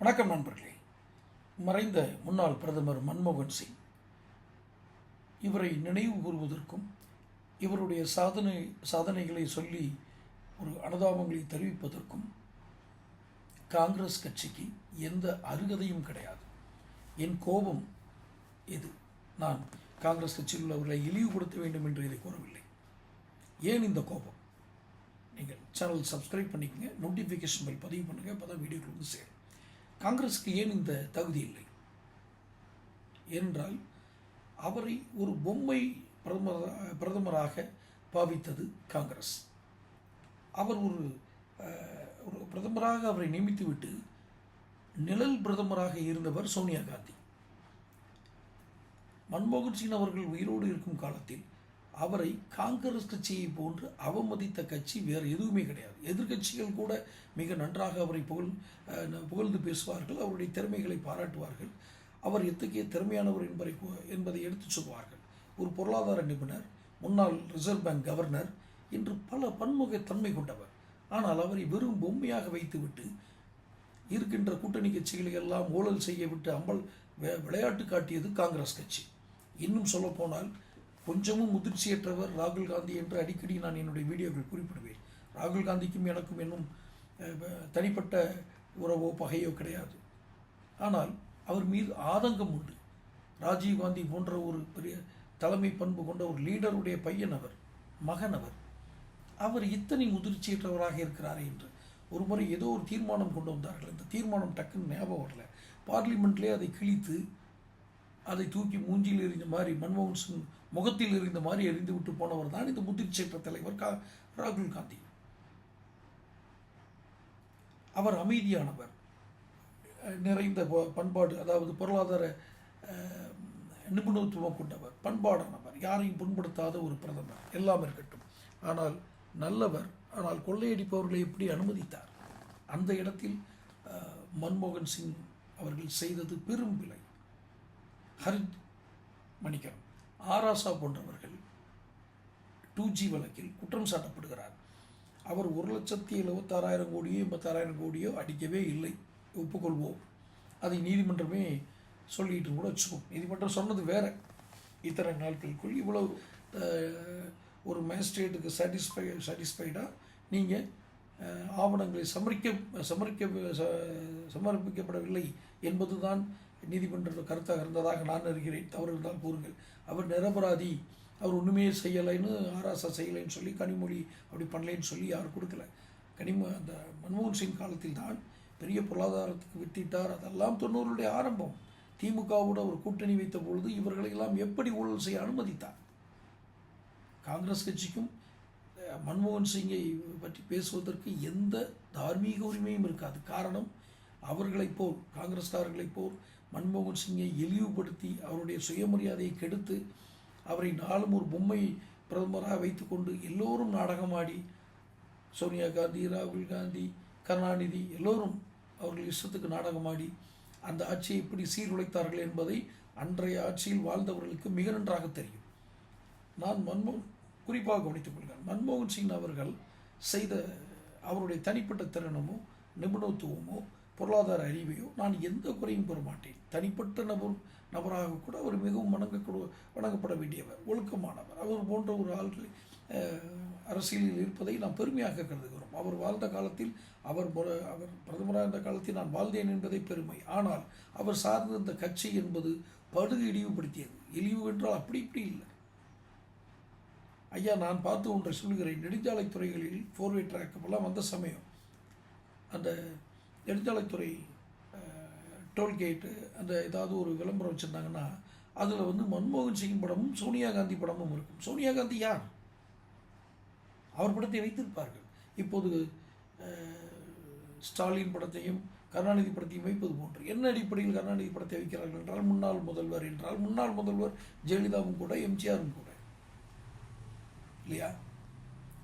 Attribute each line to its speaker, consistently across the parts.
Speaker 1: வணக்கம் நண்பர்களே. மறைந்த முன்னாள் பிரதமர் மன்மோகன் சிங். இவரை நினைவு கூறுவதற்கும் இவருடைய சாதனை சாதனைகளை சொல்லி ஒரு அனுதாபங்களை தெரிவிப்பதற்கும் காங்கிரஸ் கட்சிக்கு எந்த அருகதையும் கிடையாது. என் கோபம் இது நான் காங்கிரஸ் கட்சியில் உள்ளவர்களை இழிவுபடுத்த வேண்டும் என்று இதை கூறவில்லை. ஏன் இந்த கோபம்? நீங்கள் சேனல் சப்ஸ்கிரைப் பண்ணிக்கங்க நோட்டிஃபிகேஷன் பெல் பதிவு பண்ணுங்கள் அப்போ தான் வீடியோக்கள் வந்து சேரும். காங்கிரஸுக்கு ஏன் இந்த தகுதி இல்லை? என்றால் அவரை ஒரு பொம்மை பிரதமர் பிரதமராக பாவித்தது காங்கிரஸ். அவர் ஒரு ஒரு பிரதமராக அவரை நியமித்துவிட்டு நிழல் பிரதமராக இருந்தவர் சோனியா காந்தி. மன்மோகன் சிங் அவர்கள் உயிரோடு இருக்கும் காலத்தில் அவரை காங்கிரஸ் கட்சியை போன்று அவமதித்த கட்சி வேறு எதுவுமே கிடையாது. எதிர்க்கட்சிகள் கூட மிக நன்றாக அவரை புகழ் புகழ்ந்து பேசுவார்கள் அவருடைய திறமைகளை பாராட்டுவார்கள். அவர் எத்தகைய திறமையானவர் என்பதை என்பதை எடுத்துச் சொல்வார்கள். ஒரு பொருளாதார நிபுணர் முன்னாள் ரிசர்வ் பேங்க் கவர்னர் என்று பல பன்முகத்தன்மை கொண்டவர். ஆனால் அவரை வெறும் பொம்மையாக வைத்துவிட்டு இருக்கின்ற கூட்டணி கட்சிகளை எல்லாம் ஊழல் செய்ய விட்டு அம்பல் விளையாட்டு காட்டியது காங்கிரஸ் கட்சி. இன்னும் சொல்லப்போனால் கொஞ்சமும் முதிர்ச்சியற்றவர் ராகுல் காந்தி என்று அடிக்கடி நான் என்னுடைய வீடியோவில் குறிப்பிடுவேன். ராகுல் காந்திக்கும் எனக்கும் இன்னும் தனிப்பட்ட உறவோ பகையோ கிடையாது. ஆனால் அவர் மீது ஆதங்கம் உண்டு. ராஜீவ் காந்தி போன்ற ஒரு பெரிய தலைமை பண்பு கொண்ட ஒரு லீடருடைய பையன் அவர் மகன் அவர். அவர் இத்தனை முதிர்ச்சியற்றவராக இருக்கிறாரே என்று ஒரு முறை ஏதோ ஒரு தீர்மானம் கொண்டு வந்தார்கள். அந்த தீர்மானம் டக்குன்னு ஞாபகம் வரல. பார்லிமெண்ட்லேயே அதை கிழித்து அதை தூக்கி மூஞ்சியில் எறிந்த மாதிரி மன்மோகன் சிங் முகத்தில் எறிந்த மாதிரி எறிந்து விட்டு போனவர் தான் இந்த முதிர்ச்சியற்ற தலைவர் கா ராகுல் காந்தி. அவர் அமைதியானவர். நிறைந்த ப- பண்பாடு அதாவது பொருளாதார நிபுணத்துவம் கொண்டவர் பண்பாடானவர். யாரையும் புண்படுத்தாத ஒரு பிரதமர். எல்லாம் இருக்கட்டும். ஆனால் நல்லவர் ஆனால் கொள்ளையடிப்பவர்களை எப்படி அனுமதித்தார்? அந்த இடத்தில் அஹ், மன்மோகன் சிங் அவர்கள் செய்தது பெரும் பிழை ஹரித் மணிக்கம் ஆராசா போன்றவர்கள் டூ ஜி வழக்கில் குற்றம் சாட்டப்படுகிறார். அவர் ஒரு லட்சத்தி எழுபத்தாறாயிரம் கோடியோ எண்பத்தாறாயிரம் கோடியோ அடிக்கவே இல்லை. ஒப்புக்கொள்வோம். அதை நீதிமன்றமே சொல்லிட்டு கூட வச்சுக்கோம் நீதிமன்றம் சொன்னது வேற. இத்தனை நாட்களுக்குள் இவ்வளவு ஒரு மேஜிஸ்ட்ரேட்டுக்கு சாட்டிஸ்ஃபை சாட்டிஸ்ஃபைடாக நீங்கள் ஆவணங்களை சமரிக்க சமரிக்க ச- சமர்ப்பிக்கப்படவில்லை என்பதுதான் நீதிமன்ற கருத்தாக இருந்ததாக நான் அறிகிறேன் தவறு இருந்தால் கூறுங்கள். அவர் நிரபராதி. அவர் ஒன்றுமே செய்யலைன்னு ஆராசா செய்யலைன்னு சொல்லி கனிமொழி அப்படி பண்ணலைன்னு சொல்லி யாரும் கொடுக்கல. கனிம அந்த மன்மோகன் சிங் காலத்தில் தான் பெரிய பொருளாதாரத்துக்கு வித்திட்டார். அதெல்லாம் தொண்ணூறுடைய ஆரம்பம். திமுகவோட ஒரு கூட்டணி வைத்த பொழுது இவர்களையெல்லாம் எப்படி ஊழல் செய்ய அனுமதித்தார்? காங்கிரஸ் கட்சிக்கும் மன்மோகன் சிங்கை பற்றி பேசுவதற்கு எந்த தார்மீக உரிமையும் இருக்காது. காரணம் அவர்களைப் போல் காங்கிரஸ்காரர்களைப் போல் மன்மோகன் சிங்கை இழிவுபடுத்தி அவருடைய சுயமரியாதையை கெடுத்து அவரை நாளும் ஒரு பொம்மை பிரதமராக வைத்துக்கொண்டு எல்லோரும் நாடகமாடி சோனியா காந்தி ராகுல் காந்தி கருணாநிதி எல்லோரும் அவர்கள் இஷ்டத்துக்கு நாடகமாடி அந்த ஆட்சியை எப்படி சீர்குலைத்தார்கள் என்பதை அன்றைய ஆட்சியில் வாழ்ந்தவர்களுக்கு மிக நன்றாக தெரியும். நான் மன்மோகன் குறிப்பாக கவனித்துக் கொள்கிறேன். மன்மோகன் சிங் அவர்கள் செய்த அவருடைய தனிப்பட்ட திறனமோ நிபுணத்துவமோ பொருளாதார அறிவையோ நான் எந்த குறையும் பெற மாட்டேன். தனிப்பட்ட நபர் நபராக கூட அவர் மிகவும் வணங்கக்கூட வணங்கப்பட வேண்டியவர் ஒழுக்கமானவர். அவர் போன்ற ஒரு ஆள்கள் அரசியலில் இருப்பதை நாம் பெருமையாக கருதுகிறோம். அவர் வாழ்ந்த காலத்தில் அவர் அவர் பிரதமராக இருந்த காலத்தில் நான் வாழ்ந்தேன் என்பதை பெருமை. ஆனால் அவர் சார்ந்திருந்த கட்சி என்பது படுகு இழிவுபடுத்தியது. இழிவு என்றால் அப்படி இப்படி இல்லை. ஐயா நான் பார்த்து ஒன்றை சொல்கிறேன் நெடுஞ்சாலைத்துறைகளில் ஃபோர்வே ட்ராக் வந்த சமயம் அந்த நெடுஞ்சாலைத்துறை டோல்கேட்டு அந்த ஏதாவது ஒரு விளம்பரம் வச்சுருந்தாங்கன்னா அதில் வந்து மன்மோகன் சிங் படமும் சோனியா காந்தி படமும் இருக்கும். சோனியா காந்தி யார்? அவர் படத்தை வைத்திருப்பார்கள். இப்போது ஸ்டாலின் படத்தையும் கருணாநிதி படத்தையும் வைப்பது போன்று என்ன அடிப்படையில் கருணாநிதி படத்தை வைக்கிறார்கள் என்றால் முன்னாள் முதல்வர் என்றால் முன்னாள் முதல்வர் ஜெயலலிதாவும் கூட எம்ஜிஆரும் கூட. இல்லையா?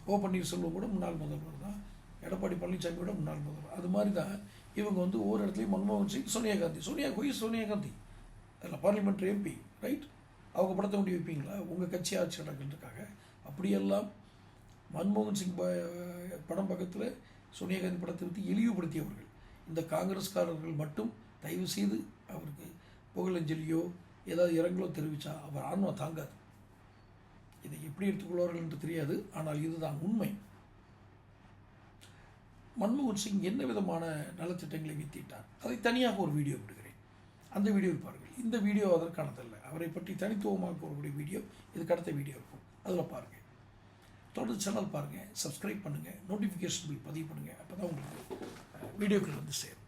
Speaker 1: ஓ பன்னீர்செல்வம் கூட முன்னாள் முதல்வர் தான். எடப்பாடி பழனிசாமியோட முன்னாள் முதல்வர். அது மாதிரி தான் இவங்க வந்து ஒவ்வொரு இடத்துலையும் மன்மோகன் சிங் சோனியா காந்தி. சோனியா கோயில் சோனியா காந்தி? அதில் பார்லிமெண்ட் எம்பி ரைட் அவங்க படத்தை முடி வைப்பீங்களா? உங்கள் கட்சி ஆட்சி நடக்கின்றக்காக அப்படியெல்லாம் மன்மோகன் சிங் ப- படம் பக்கத்தில் சோனியா காந்தி படத்தை பற்றி இழிவுபடுத்தியவர்கள். இந்த காங்கிரஸ்காரர்கள் மட்டும் தயவு செய்து அவருக்கு புகழஞ்சலியோ ஏதாவது இரங்கலோ தெரிவித்தா அவர் ஆன்மா தாங்காது. இதை எப்படி எடுத்துக்கொள்வார்கள் என்று தெரியாது. ஆனால் இதுதான் உண்மை. மன்மோகன் சிங் என்ன விதமான நலத்திட்டங்களை வித்திட்டார்? அதை தனியாக ஒரு வீடியோ விடுகிறேன். அந்த வீடியோ பாருங்கள். இந்த வீடியோ அதற்கானதல்ல. அவரை பற்றி தனித்துவமாக போகக்கூடிய வீடியோ இதுக்கு அடுத்த வீடியோ இருக்கும். அதில் பாருங்கள் தொடர்ந்து சேனல் பாருங்கள் சப்ஸ்கிரைப் பண்ணுங்கள் நோட்டிஃபிகேஷன் பில் பதிவு பண்ணுங்கள் அப்போ தான் உங்களுக்கு வீடியோக்கள் வந்து சேரும்.